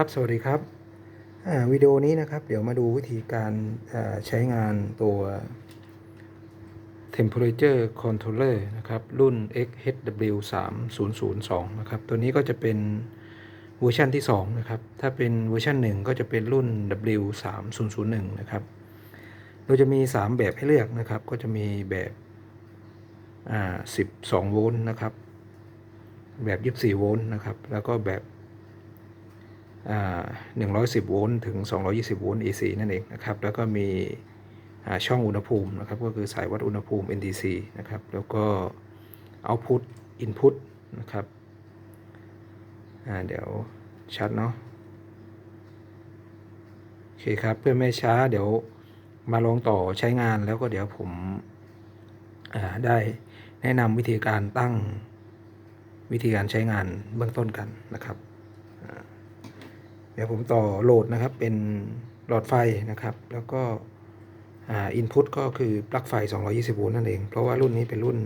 ครับสวัสดีครับวิดีโอนี้นะครับ เดี๋ยวมาดูวิธีการใช้งานตัว temperature controller นะครับ รุ่น XHW 3 0 0 2นะครับ ตัวนี้ก็จะเป็นเวอร์ชันที่ 2 นะครับ ถ้าเป็นเวอร์ชัน1 ก็จะเป็นรุ่น W 3 0 0 1นะครับ เราจะมี 3 แบบให้เลือกนะครับ ก็จะมีแบบ12 โวลต์นะครับ แบบ 24 โวลต์นะครับ แล้วก็แบบ 110 โวลต์ถึง 220 โวลต์ AC นั่นเองนะครับ แล้วก็มีช่องอุณหภูมินะครับ ก็คือสายวัดอุณหภูมิ NTC นะครับ แล้วก็ Output Input นะครับเดี๋ยวชัดเนาะโอเคครับ เพื่อไม่ช้าเดี๋ยวมาลองต่อใช้งานแล้วก็เดี๋ยวผมได้แนะนำวิธีการตั้งวิธีการใช้งานเบื้องต้นกันนะครับ เดี๋ยวผมต่อโหลดนะครับเป็นหลอดไฟนะครับ แล้วก็อินพุตก็คือปลั๊กไฟ 220 โวลต์นั่นเอง เพราะว่ารุ่นนี้เป็นรุ่น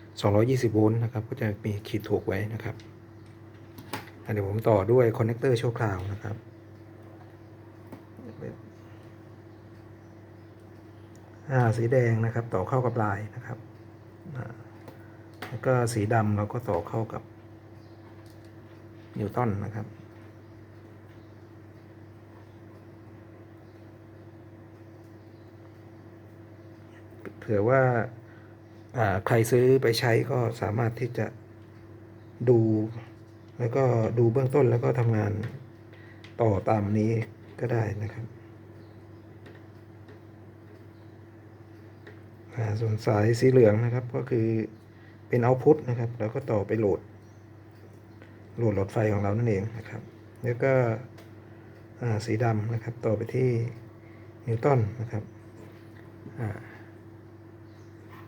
220 โวลต์นะครับ ก็จะมีขีดถูกไว้นะครับเดี๋ยวผมต่อด้วยคอนเนคเตอร์ชั่วคราวนะครับอ่าสีแดงนะครับต่อเข้ากับลายนะครับ แล้วก็สีดำเราก็ต่อเข้ากับนิวตันนะครับ เผื่อว่าใครซื้อไปใช้ก็สามารถที่จะดู แล้วก็ดูเบื้องต้นแล้วก็ทำงานต่อตามนี้ก็ได้นะครับส่วนสายสีเหลืองนะครับก็คือเป็นเอาพุตนะครับ แล้วก็ต่อไปโหลด โหลดหลอดไฟของเรานั่นเองนะครับ แล้วก็สีดำนะครับ ต่อไปที่นิวตันนะครับอ่า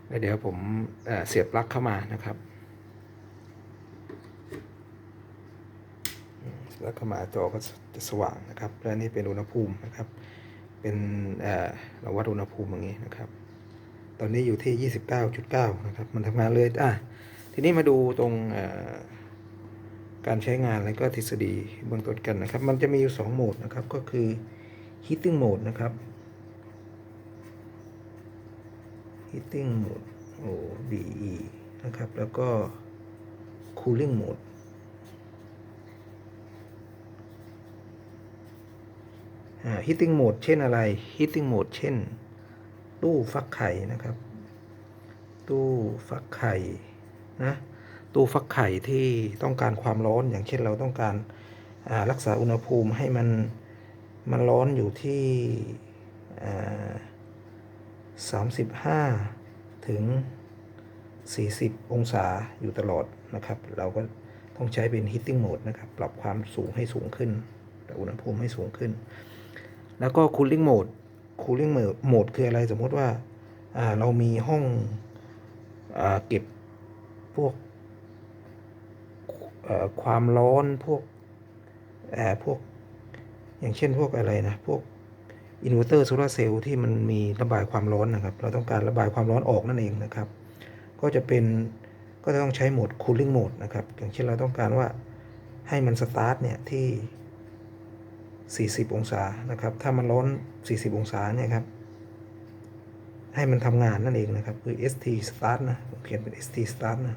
แล้วเดี๋ยวผมเเสียบปลั๊กเข้ามานะครับแล้วเข้ามาจอก็จะสว่างนะครับ และนี่เป็นอุณหภูมินะครับ เป็นเอ่อเราวัดอุณหภูมิอย่างนี้นะครับ ตอนนี้อยู่ที่ 29.9 นะครับ มันทำงานเลยอะทีนี้มาดูตรงอ่อการใช้งานแล้วก็ทฤษฎีเบื้องต้นกันนะครับ มันจะมีอยู่ 2 โหมดนะครับ ก็คือ heating mode นะครับ heating mode o DE นะครับ แล้วก็ cooling mode อ่า heating mode เช่นอะไร heating mode เช่น ตู้ฟักไข่นะครับ ตู้ฟักไข่นะตู้ฟักไข่ที่ต้องการความร้อนอย่างเช่นเราต้องการารักษาอุณหภูมิให้มันมันร้อนอยู่ที่ 35 ถึง 40 องศาอยู่ตลอดนะครับ เราก็ต้องใช้เป็น heating mode นะครับ ปรับความสูงให้สูงขึ้นอุณหภูมิให้สูงขึ้น แล้วก็ cooling mode cooling mode คืออะไรสมมติว่าาเรามีห้องอเก็บพวกความร้อนพวกเอ่อพวก อย่างเช่นพวกอะไรนะ พวก อินเวอร์เตอร์โซลาเซลล์ที่มันมีระบายความร้อนนะครับ เราต้องการระบายความร้อนออกนั่นเองนะครับ ก็จะเป็นก็จะต้องใช้โหมด cooling mode นะครับ อย่างเช่นเราต้องการว่าให้มันสตาร์ทเนี่ยที่ 40 องศานะครับ ถ้ามันร้อน 40 องศาเนี่ยครับ ให้มันทำงานนั่นเองนะครับ คือ ST start นะ ผมเขียนเป็น ST start นะ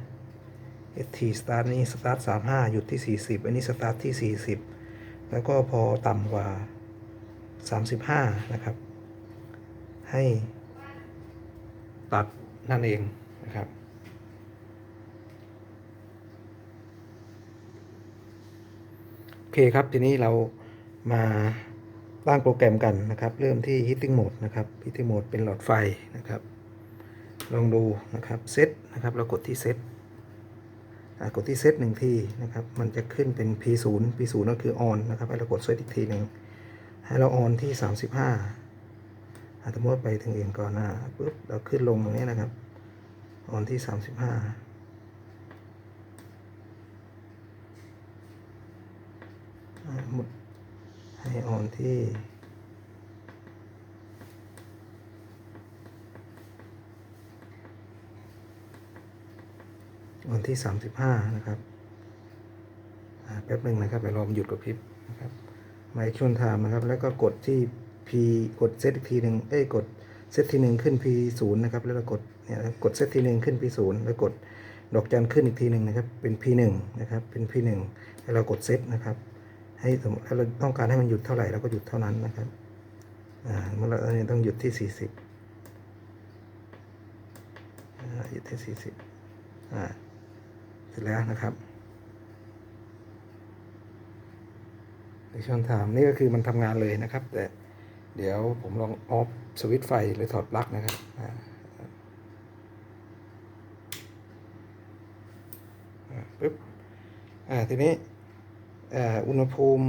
ST start นี่ start 35 หยุดที่ 40 อันนี้ start ที่ 40 แล้วก็พอต่ำกว่า 35 นะครับ ให้ตัดนั่นเองนะครับ โอเคครับ ทีนี้เรามาตั้งโปรแกรมกันนะครับ เริ่มที่ heating mode นะครับ heating mode เป็นหลอดไฟนะครับ ลองดูนะครับเซตนะครับ เรากดที่เซตกดที่เซตหนึ่งทีนะครับ มันจะขึ้นเป็น P0 P0 ก็คือ on นะครับ ให้เรากดเซตอีกทีหนึ่ง ให้เราออนที่ 35อาสมมติไปถึงเองก่อนหน้าปุ๊บเราขึ้นลงตรงนี้นะครับ ออนที่ 35หมดให้ออนที่ออนที่ 35 นะครับอ่าแป๊บหนึ่งนะครับเดี๋ยวรอมนหยุดกับพริบนะครับ หมายชวนไทม์นะครับ แล้วก็กดที่ P กดเซตอีกทีหนึ่งเอ้ยกดเซตทีหนึ่งขึ้น P ศูนย์นะครับ แล้วเรากดเนี่ยกดเซตทีหนึ่งขึ้น P ศูนย์แล้วกดดอกจันขึ้นอีกทีหนึ่งนะครับ เป็น P หนึ่งนะครับ เป็น P หนึ่งแล้วเรากดเซตนะครับ ให้สมมติถ้าเราต้องการให้มันหยุดเท่าไหร่เราก็หยุดเท่านั้นนะครับอ่าเมื่อเราต้องหยุดที่สี่สิบอ่าหยุดที่สี่สิบอ่า เสร็จแล้วนะครับใน ช่องถามนี่ก็คือมันทำงานเลยนะครับ แต่เดี๋ยวผมลองออฟสวิตไฟหรือถอดปลั๊กนะครับปึ๊บอ่าทีนี้อ่าอุณหภูมิ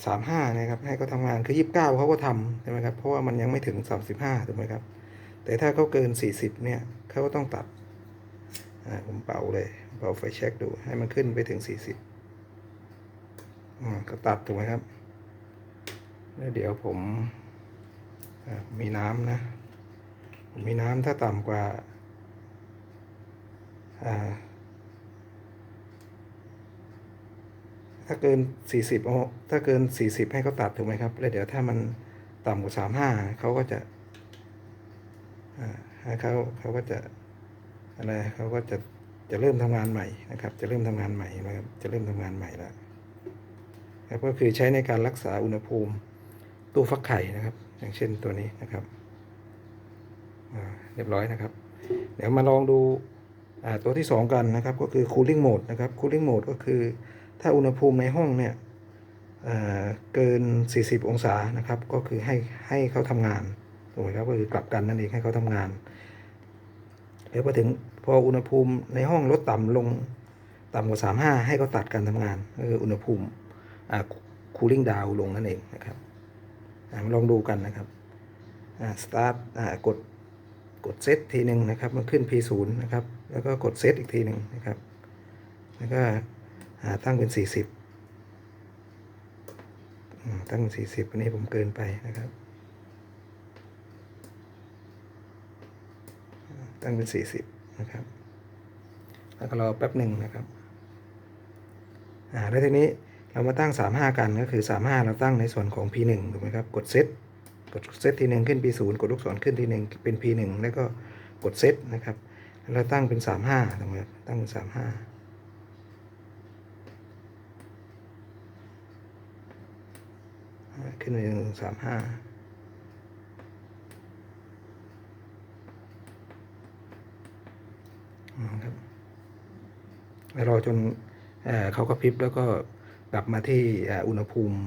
35 นะครับ ให้เขาทำงานคือ 29เขาก็ทำใช่ไหมครับ เพราะว่ามันยังไม่ถึง 35ถูกไหมครับ แต่ถ้าเขาเกิน 40 เนี่ยเขาก็ต้องตัดอ่าผมเป่าเลย เป่าไฟเช็คดูให้มันขึ้นไปถึง 40 ก็ตัดถูกไหมครับแล้วเดี๋ยวผมมีน้ำนะผมมีน้ำถ้าต่ำกว่าถ้าเกิน 40โอถ้าเกิน 40 ให้เขาตัดถูกไหมครับ แล้วเดี๋ยวถ้ามันต่ำกว่า 35เขาก็จะให้เขาเขาก็จะอะไรเขาก็จะจะเริ่มทำงานใหม่นะครับ จะเริ่มทำงานใหม่นะครับจะเริ่มทำงานใหม่แล้ว ครับก็คือใช้ในการรักษาอุณหภูมิตู้ฟักไข่นะครับ อย่างเช่นตัวนี้นะครับเรียบร้อยนะครับ เดี๋ยวมาลองดูตัวที่สองกันนะครับ ก็คือ cooling mode นะครับ cooling mode ก็คือถ้าอุณหภูมิในห้องเนี่ยเกิน 40 องศานะครับ ก็คือให้ให้เขาทำงานถูกไหมครับก็คือกลับกันนั่นเองให้เขาทำงานเดี๋ยวพอถึงพออุณหภูมิในห้องลดต่ำลงต่ำกว่า 35 ให้เขาตัดการทำงานก็คืออุณหภูมิ อ่า cooling down ลงนั่นเองนะครับอลองดูกันนะครับอ่า start อ่ากดกดเซตทีหนึ่งนะครับมันขึ้น P 0 นะครับ แล้วก็กดเซตอีกทีหนึ่งนะครับ แล้วก็ตั้งเป็น 40 ตั้งเป็น 40 อันนี้ผมเกินไปนะครับ ตั้งเป็น 40 นะครับ แล้วก็รอแป๊บหนึ่งนะครับ อ่า แล้วทีนี้ เรามาตั้ง 35 กันก็คือ 35 เราตั้งในส่วนของ P1 ถูกไหมครับ กดเซตกดเซตทีหนึ่งขึ้น P0 กดลูกศรขึ้นทีหนึ่งเป็น P1 แล้วก็กดเซตนะครับแล้วเราตั้งเป็น 35ถูกไหมครับตั้งเป็น 35อ่าขึ้นไปถึง35นะครับแล้วรอจนเอเขาก็พริบแล้วก็ กลับมาที่อุณหภูมิ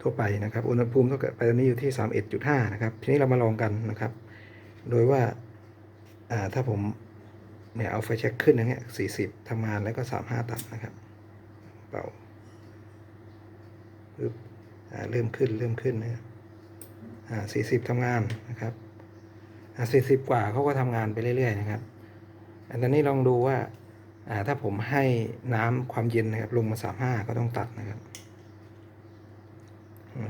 ทั่วไปนะครับ อุณหภูมิทั่วไปตอนนี้อยู่ที่ 31.5 นะครับ ทีนี้เรามาลองกันนะครับ โดยว่าถ้าผมเนี่ยเอาไฟแช็กขึ้นอย่างเงี้ย40ทำงานแล้วก็ 35ตัดนะครับเป่าปึ๊บอ่าเริ่มขึ้นเริ่มขึ้นนะครับอ่า40ทำงานนะครับสี่สิบกว่าเขาก็ทำงานไปเรื่อยๆนะครับ อันตอนนี้ลองดูว่า ถ้าผมให้น้ำความเย็นนะครับ ลงมาสามห้าก็ต้องตัดนะครับ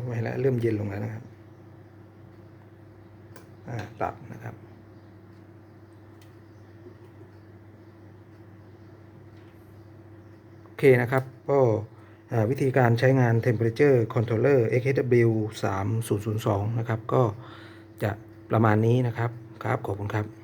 ไว้แล้วเริ่มเย็นลงแล้วนะครับตัดนะครับโอเคนะครับก็วิธีการใช้งาน Temperature Controller XHW 3002 นะครับ ก็จะประมาณนี้นะครับ ครับ ขอบคุณครับ